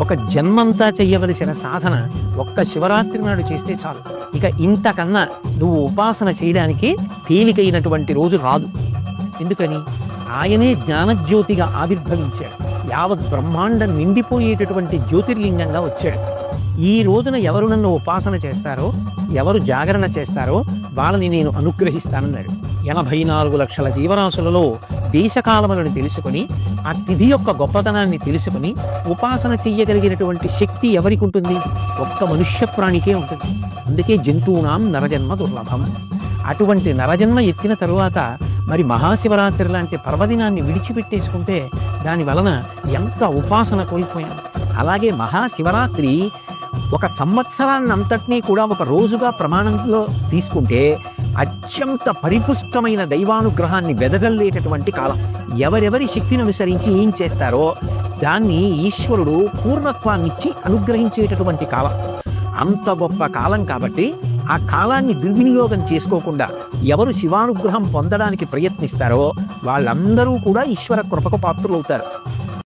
ఒక జన్మంతా చేయవలసిన సాధన ఒక్క శివరాత్రి నాడు చేస్తే చాలు. ఇక ఇంతకన్నా నువ్వు ఉపాసన చేయడానికి తేలికైనటువంటి రోజు రాదు. ఎందుకని? ఆయనే జ్ఞానజ్యోతిగా ఆవిర్భవించాడు. యావత్ బ్రహ్మాండం నిండిపోయేటటువంటి జ్యోతిర్లింగంగా వచ్చాడు. ఈ రోజున ఎవరు నన్ను ఉపాసన చేస్తారో ఎవరు జాగరణ చేస్తారో వాళ్ళని నేను అనుగ్రహిస్తానన్నాడు. ఎనభై నాలుగు లక్షల జీవరాశులలో దేశకాలములను తెలుసుకుని ఆ తిథి యొక్క గొప్పతనాన్ని తెలుసుకుని ఉపాసన చెయ్యగలిగినటువంటి శక్తి ఎవరికి ఉంటుంది ఒక్క మనుష్య ప్రాణికే ఉంటుంది. అందుకే జంతువునాం నరజన్మ దుర్లభం. అటువంటి నరజన్మ ఎత్తిన తరువాత మరి మహాశివరాత్రి లాంటి పర్వదినాన్ని విడిచిపెట్టేసుకుంటే దాని వలన ఎంత ఉపాసన కోల్పోయాం. అలాగే మహాశివరాత్రి ఒక సంవత్సరాన్ని అంతటినీ కూడా ఒక రోజుగా ప్రమాణంలో తీసుకుంటే అత్యంత పరిపుష్టమైన దైవానుగ్రహాన్ని వెదజల్లేటటువంటి కాలం. ఎవరెవరి శక్తిని అనుసరించి ఏం చేస్తారో దాన్ని ఈశ్వరుడు పూర్ణత్వాన్నిచ్చి అనుగ్రహించేటటువంటి కాలం. అంత గొప్ప కాలం కాబట్టి ఆ కాలాన్ని దుర్వినియోగం చేసుకోకుండా ఎవరు శివానుగ్రహం పొందడానికి ప్రయత్నిస్తారో వాళ్ళందరూ కూడా ఈశ్వర కృపకు పాత్రులవుతారు.